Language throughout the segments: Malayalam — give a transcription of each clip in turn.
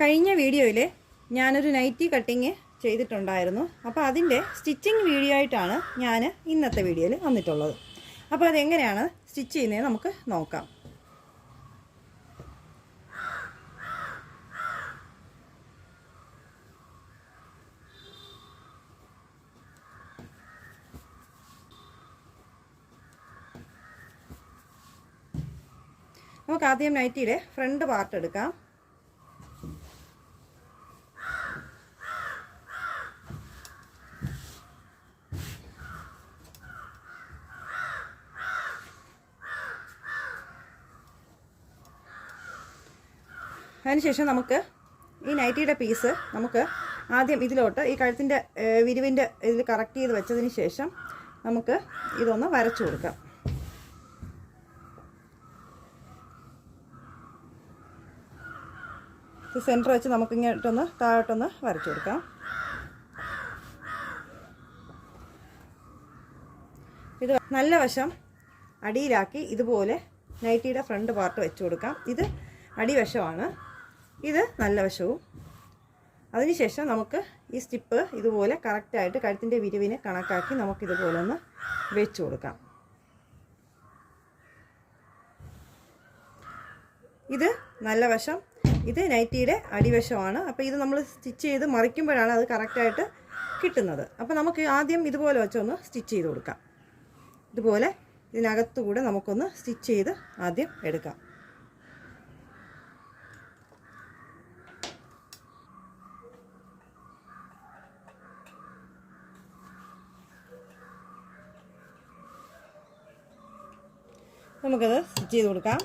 കഴിഞ്ഞ വീഡിയോയിൽ ഞാനൊരു നൈറ്റി കട്ടിങ് ചെയ്തിട്ടുണ്ടായിരുന്നു. അപ്പോൾ അതിന്റെ സ്റ്റിച്ചിങ് വീഡിയോ ആയിട്ടാണ് ഞാൻ ഇന്നത്തെ വീഡിയോയിൽ വന്നിട്ടുള്ളത്. അപ്പോൾ അതെങ്ങനെയാണ് സ്റ്റിച്ച് ചെയ്യുന്നത് നമുക്ക് നോക്കാം. നമുക്ക് ആദ്യം നൈറ്റിയുടെ ഫ്രണ്ട് പാർട്ട് എടുക്കാം. അതിനുശേഷം നമുക്ക് ഈ നൈറ്റിയുടെ പീസ് നമുക്ക് ആദ്യം ഇതിലോട്ട് ഈ കഴുത്തിന്റെ വിരിവിന്റെ ഇതിൽ കറക്റ്റ് ചെയ്ത് വെച്ചതിന് ശേഷം നമുക്ക് ഇതൊന്ന് വരച്ചു കൊടുക്കാം. സെന്റർ വെച്ച് നമുക്ക് ഇങ്ങോട്ടൊന്ന് താഴോട്ടൊന്ന് വരച്ചു കൊടുക്കാം. ഇത് നല്ല വശം അടിയിലാക്കി ഇതുപോലെ നൈറ്റിയുടെ ഫ്രണ്ട് പാർട്ട് വെച്ച് കൊടുക്കാം. ഇത് അടിവശമാണ്. ഇത് നല്ല വശവും. അതിനുശേഷം നമുക്ക് ഈ സ്റ്റിപ്പ് ഇതുപോലെ കറക്റ്റായിട്ട് കഴുത്തിന്റെ വിരിവിനെ കണക്കാക്കി നമുക്കിതുപോലെ ഒന്ന് വെച്ച് കൊടുക്കാം. ഇത് നല്ല വശം. ഇത് നൈറ്റിയുടെ അടിവശമാണ്. അപ്പോൾ ഇത് നമ്മൾ സ്റ്റിച്ച് ചെയ്ത് മറിക്കുമ്പോഴാണ് അത് കറക്റ്റായിട്ട് കിട്ടുന്നത്. അപ്പോൾ നമുക്ക് ആദ്യം ഇതുപോലെ വെച്ചൊന്ന് സ്റ്റിച്ച് ചെയ്ത് കൊടുക്കാം. ഇതുപോലെ ഇതിനകത്തുകൂടെ നമുക്കൊന്ന് സ്റ്റിച്ച് ചെയ്ത് ആദ്യം എടുക്കാം. നമുക്കത് സ്റ്റിച്ച് ചെയ്ത് കൊടുക്കാം.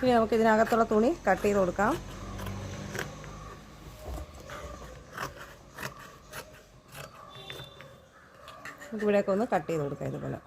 ഇനി നമുക്ക് ഇതിനകത്തുള്ള തുണി കട്ട് ചെയ്ത് കൊടുക്കാം. നമുക്ക് ഇവിടെയൊക്കെ ഒന്ന് കട്ട് ചെയ്ത് കൊടുക്കാം ഇതുപോലെ.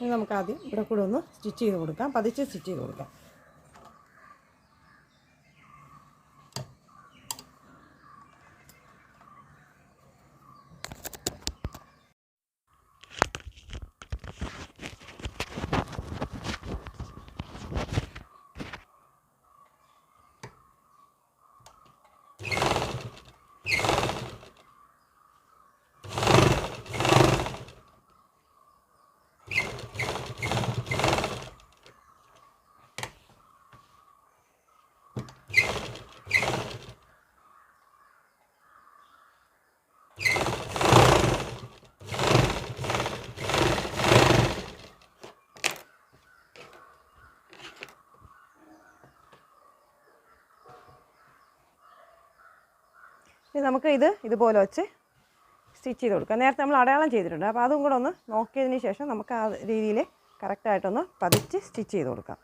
ഇനി നമുക്ക് ആദ്യം ഇവിടെ കൂടെ ഒന്ന് സ്റ്റിച്ച് ചെയ്ത് കൊടുക്കാം. പതിച്ച് സ്റ്റിച്ച് ചെയ്ത് കൊടുക്കാം. ഇനി നമുക്ക് ഇത് ഇതുപോലെ വെച്ച് സ്റ്റിച്ച് ചെയ്ത് കൊടുക്കാം. നേരത്തെ നമ്മൾ അടയാളം ചെയ്തിട്ടുണ്ട്. അപ്പോൾ അതും കൂടെ ഒന്ന് നോക്കിയതിന് ശേഷം നമുക്ക് ആ രീതിയിൽ കറക്റ്റായിട്ടൊന്ന് പതിച്ച് സ്റ്റിച്ച് ചെയ്ത് കൊടുക്കാം.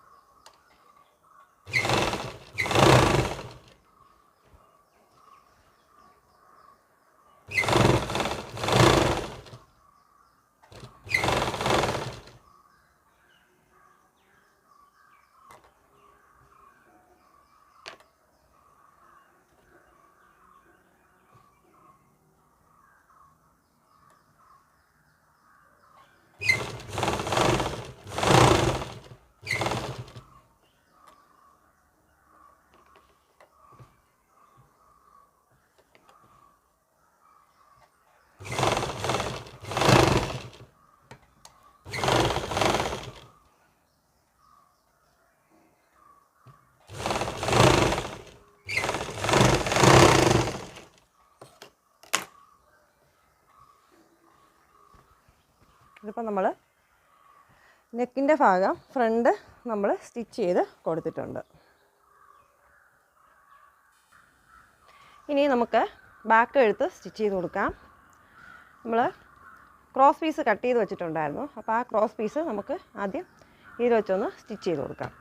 ഇതിപ്പോൾ നമ്മൾ നെക്കിന്റെ ഭാഗം ഫ്രണ്ട് നമ്മൾ സ്റ്റിച്ച് ചെയ്ത് കൊടുത്തിട്ടുണ്ട്. ഇനി നമുക്ക് ബാക്ക് എഴുത്ത് സ്റ്റിച്ച് ചെയ്ത് കൊടുക്കാം. നമ്മൾ ക്രോസ് പീസ് കട്ട് ചെയ്ത് വെച്ചിട്ടുണ്ടായിരുന്നു. അപ്പോൾ ആ ക്രോസ് പീസ് നമുക്ക് ആദ്യം ഇതിൽ വെച്ചൊന്ന് സ്റ്റിച്ച് ചെയ്ത് കൊടുക്കാം.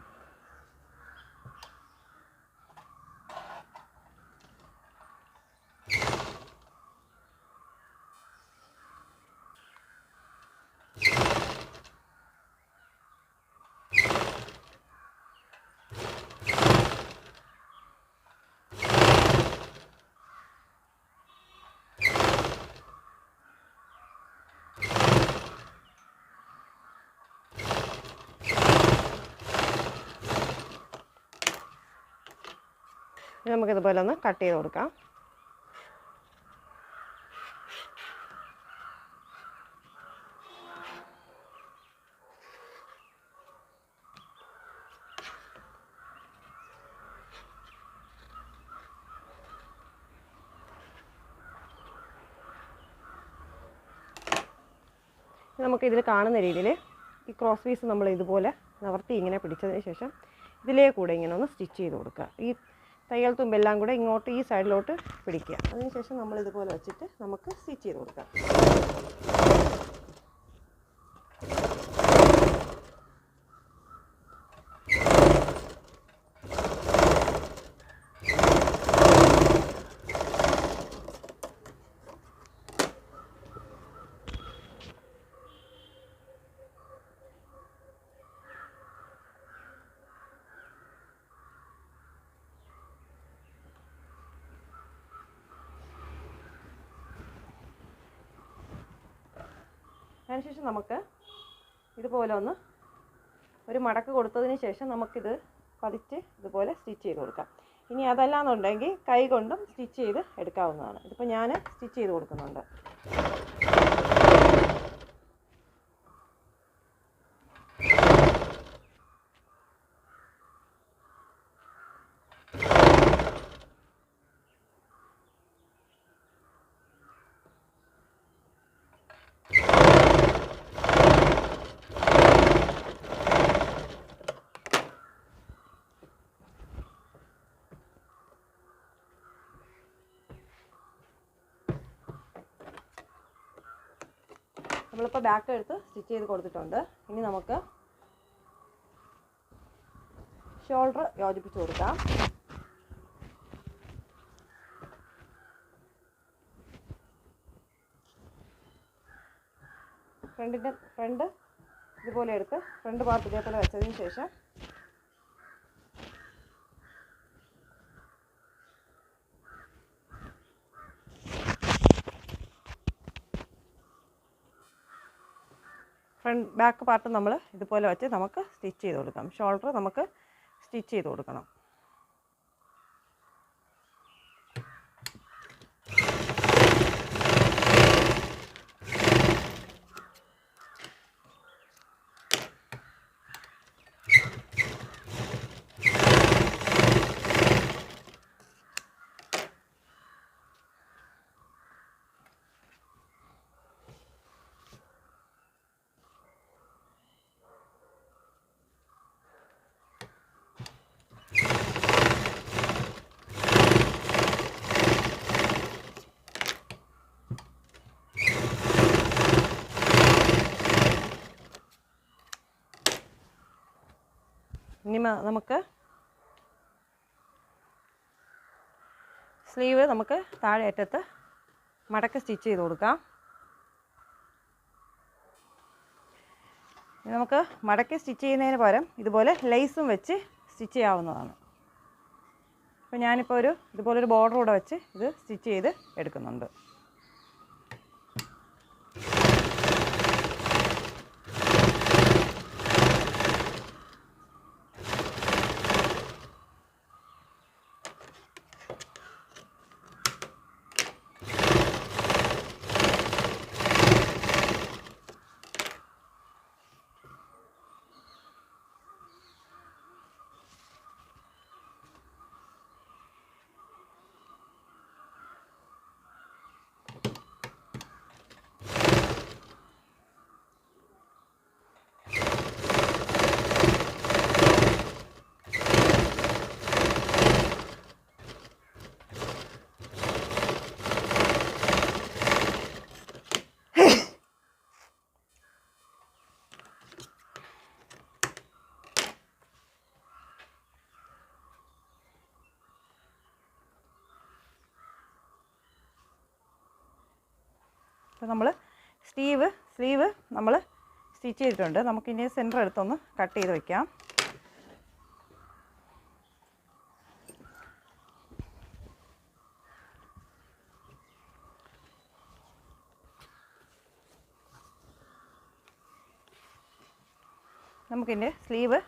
നമുക്കിതുപോലെ ഒന്ന് കട്ട് ചെയ്ത് കൊടുക്കാം. നമുക്ക് ഇതിൽ കാണുന്ന രീതിയിൽ ഈ ക്രോസ് പീസ് നമ്മൾ ഇതുപോലെ നിവർത്തി ഇങ്ങനെ പിടിച്ചതിന് ശേഷം ഇതിലേ കൂടെ ഇങ്ങനെ ഒന്ന് സ്റ്റിച്ച് ചെയ്ത് കൊടുക്കുക. ഈ തയ്യൽ തുമ്പെല്ലാം കൂടെ ഇങ്ങോട്ട് ഈ സൈഡിലോട്ട് പിടിക്കുക. അതിനുശേഷം നമ്മൾ ഇതുപോലെ വെച്ചിട്ട് നമുക്ക് സ്റ്റിച്ച് ചെയ്ത് കൊടുക്കാം. അതിനുശേഷം നമുക്ക് ഇതുപോലെ ഒന്ന് ഒരു മടക്ക് കൊടുത്തതിന് ശേഷം നമുക്കിത് പതിച്ച് ഇതുപോലെ സ്റ്റിച്ച് ചെയ്ത് കൊടുക്കാം. ഇനി അതല്ലാന്നുണ്ടെങ്കിൽ കൈ കൊണ്ടും സ്റ്റിച്ച് ചെയ്ത് എടുക്കാവുന്നതാണ്. ഇതിപ്പോൾ ഞാൻ സ്റ്റിച്ച് ചെയ്ത് കൊടുക്കുന്നുണ്ട്. നമ്മളിപ്പോൾ ബാക്ക് എടുത്ത് സ്റ്റിച്ച് ചെയ്ത് കൊടുത്തിട്ടുണ്ട്. ഇനി നമുക്ക് ഷോൾഡർ യോജിപ്പിച്ച് കൊടുക്കാം. ഫ്രണ്ടിന്റെ ഫ്രണ്ട് ഇതുപോലെ എടുത്ത് ഫ്രണ്ട് പാർട്ട് ഇതേപോലെ വെച്ചതിന് ശേഷം ബാക്ക് പാർട്ട് നമ്മൾ ഇതുപോലെ വെച്ച് നമുക്ക് സ്റ്റിച്ച് ചെയ്ത് കൊടുക്കാം. ഷോൾഡർ നമുക്ക് സ്റ്റിച്ച് ചെയ്ത് കൊടുക്കണം. നമുക്ക് സ്ലീവ് നമുക്ക് താഴെ അറ്റത്ത് മടക്ക് സ്റ്റിച്ച് ചെയ്ത് കൊടുക്കാം. നമുക്ക് മടക്കി സ്റ്റിച്ച് ചെയ്യുന്നതിന് പകരം ഇതുപോലെ ലേസും വെച്ച് സ്റ്റിച്ച് ചെയ്യാവുന്നതാണ്. അപ്പോൾ ഞാനിപ്പോൾ ഒരു ഇതുപോലൊരു ബോർഡർ കൂടെ വെച്ച് ഇത് സ്റ്റിച്ച് ചെയ്ത് എടുക്കുന്നുണ്ട്. അപ്പോൾ നമ്മൾ സ്ലീവ് സ്ലീവ് നമ്മൾ സ്റ്റിച്ച് ചെയ്തിട്ടുണ്ട്. നമുക്കിനി സെന്റർ എടുത്തൊന്ന് കട്ട് ചെയ്ത് വയ്ക്കാം നമുക്കിന്റെ സ്ലീവ്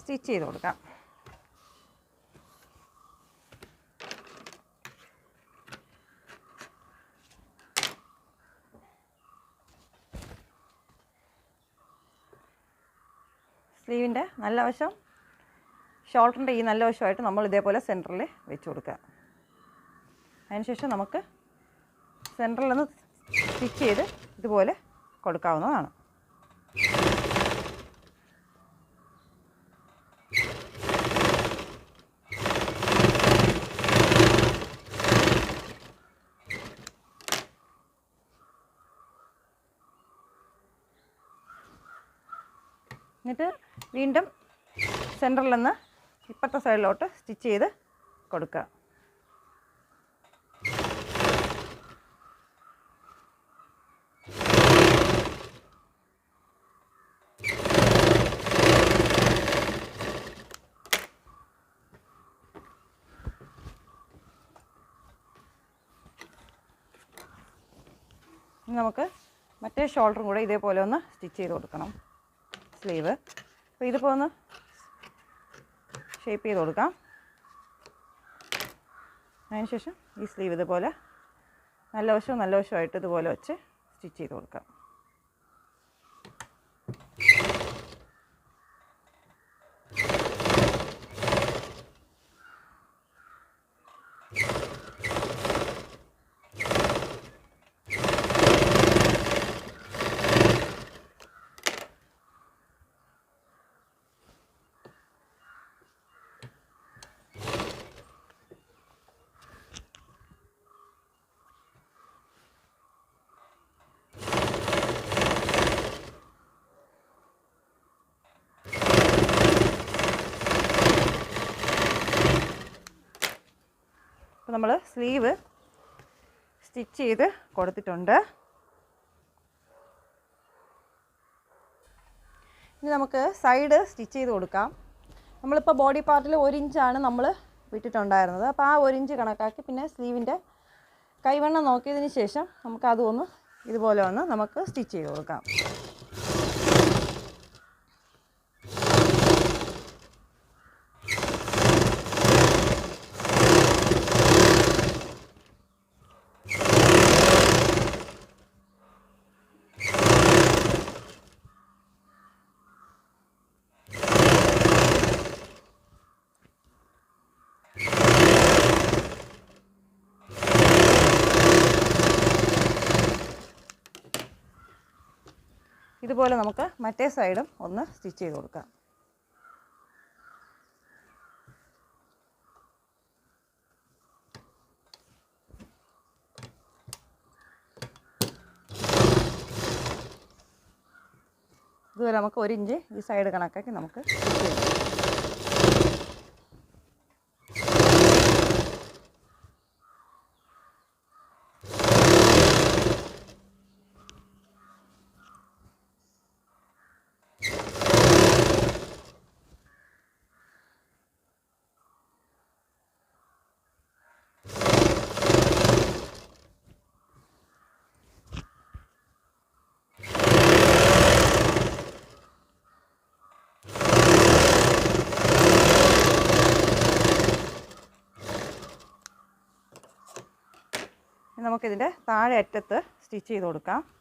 സ്റ്റിച്ച് ചെയ്ത് കൊടുക്കാം. സ്ലീവിന്റെ നല്ല വശം ഷോൾഡറിന്റെ ഈ നല്ല വശമായിട്ട് നമ്മൾ ഇതേപോലെ സെന്ററിൽ വെച്ച് കൊടുക്കുക. അതിനുശേഷം നമുക്ക് സെന്ററിൽ നിന്ന് സ്റ്റിച്ച് ചെയ്ത് ഇതുപോലെ കൊടുക്കാവുന്നതാണ്. എന്നിട്ട് വീണ്ടും സെന്ററിൽ നിന്ന് ഇപ്പുറത്തെ സൈഡിലോട്ട് സ്റ്റിച്ച് ചെയ്ത് കൊടുക്കുക. നമുക്ക് മറ്റേ ഷോൾഡറും കൂടെ ഇതേപോലെ ഒന്ന് സ്റ്റിച്ച് ചെയ്ത് കൊടുക്കണം. സ്ലീവ് അപ്പോൾ ഇതിപ്പോൾ ഒന്ന് ഷേപ്പ് ചെയ്ത് കൊടുക്കാം. അതിനുശേഷം ഈ സ്ലീവ് ഇതുപോലെ നല്ല വശവും നല്ല വശമായിട്ട് ഇതുപോലെ വെച്ച് സ്റ്റിച്ച് ചെയ്ത് കൊടുക്കാം. അപ്പോൾ നമ്മൾ സ്ലീവ് സ്റ്റിച്ച് ചെയ്ത് കൊടുത്തിട്ടുണ്ട്. ഇനി നമുക്ക് സൈഡ് സ്റ്റിച്ച് ചെയ്ത് കൊടുക്കാം. നമ്മളിപ്പോൾ ബോഡി പാർട്ടിൽ ഒരു ഇഞ്ചാണ് നമ്മൾ വിട്ടിട്ടുണ്ടായിരുന്നത്. അപ്പോൾ ആ ഒരു ഇഞ്ച് കണക്കാക്കി പിന്നെ സ്ലീവിന്റെ കൈവണ്ണം നോക്കിയതിന് ശേഷം നമുക്ക് അതും ഇതുപോലെ ഒന്ന് നമുക്ക് സ്റ്റിച്ച് ചെയ്ത് കൊടുക്കാം. ഇതുപോലെ നമുക്ക് മറ്റേ സൈഡും ഒന്ന് സ്റ്റിച്ച് ചെയ്ത് കൊടുക്കാം. ഇതുപോലെ നമുക്ക് ഒരു ഇഞ്ച് ഈ സൈഡ് കണക്കാക്കി നമുക്ക് സ്റ്റിച്ച് ചെയ്യാം നമുക്കിതിന്റെ താഴെ അറ്റത്ത് സ്റ്റിച്ച് ചെയ്ത് കൊടുക്കാം.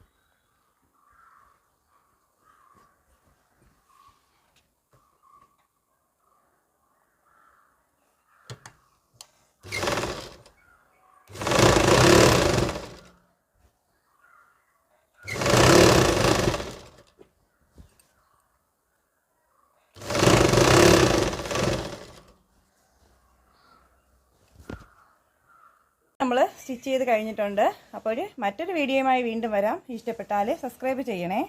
നമ്മൾ സ്റ്റിച്ച് ചെയ്ത് കഴിഞ്ഞിട്ടുണ്ട്. അപ്പോൾ മറ്റൊരു വീഡിയോയുമായി വീണ്ടും വരാം. ഇഷ്ടപ്പെട്ടാൽ സബ്സ്ക്രൈബ് ചെയ്യണേ.